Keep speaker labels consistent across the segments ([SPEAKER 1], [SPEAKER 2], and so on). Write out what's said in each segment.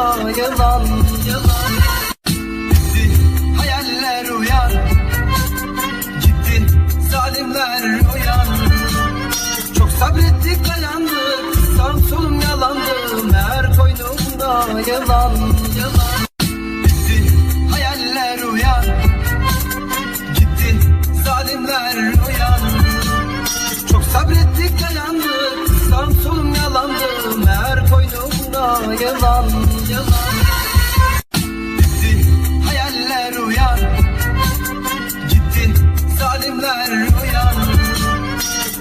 [SPEAKER 1] Yılan Gitti hayaller uyan. Gitti zalimler uyan. Çok sabrettik dayandık Sağım solum yalandı. Meğer koynumda yılan Yılan Yılan Gitti hayaller uyan Gitti zalimler uyan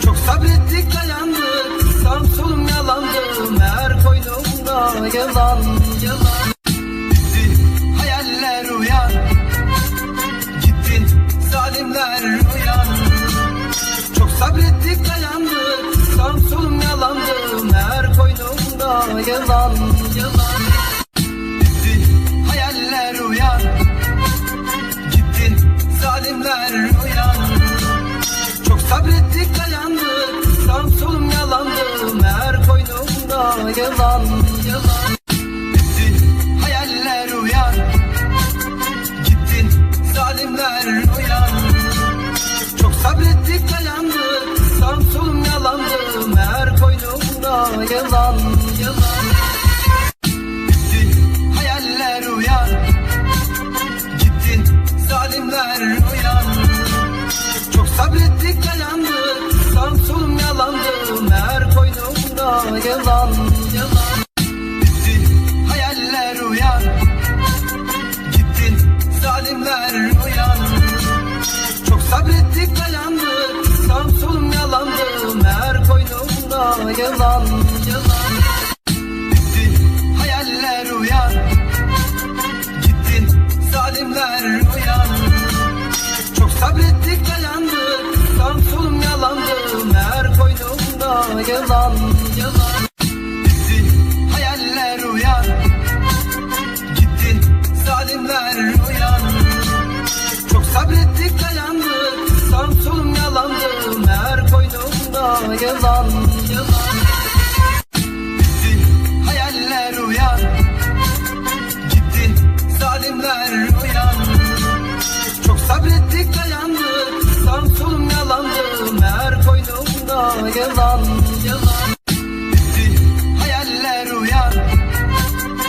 [SPEAKER 1] Çok sabrettik dayandık Sağım solum yalandı. Meğer koynumda yılan Yılan Gitti hayaller uyan Gitti zalimler uyan Çok sabrettik dayandık Yılan Gitti hayaller uyan. Gitti zalimler uyan. Çok sabrettik dayandık Sağım solum yalandı. Meğer koynumda yılan yılan Yılan. Gitti hayaller uyan. Gitti zalimler uyan. Çok sabrettik dayandık Sağım solum yalandı Meğer koynumda Yılan koynumda yılan Yılan. Gitti hayaller uyan. Gitti zalimler uyan. Çok sabrettik dayandık. Sağım yalandı. Meğer koynumda yılan yılan. Hayaller uyan. Gitti zalimler uyan. Çok sabrettik dayandık. Sağım solum yalandı. Meğer koynumda yılan Yılan.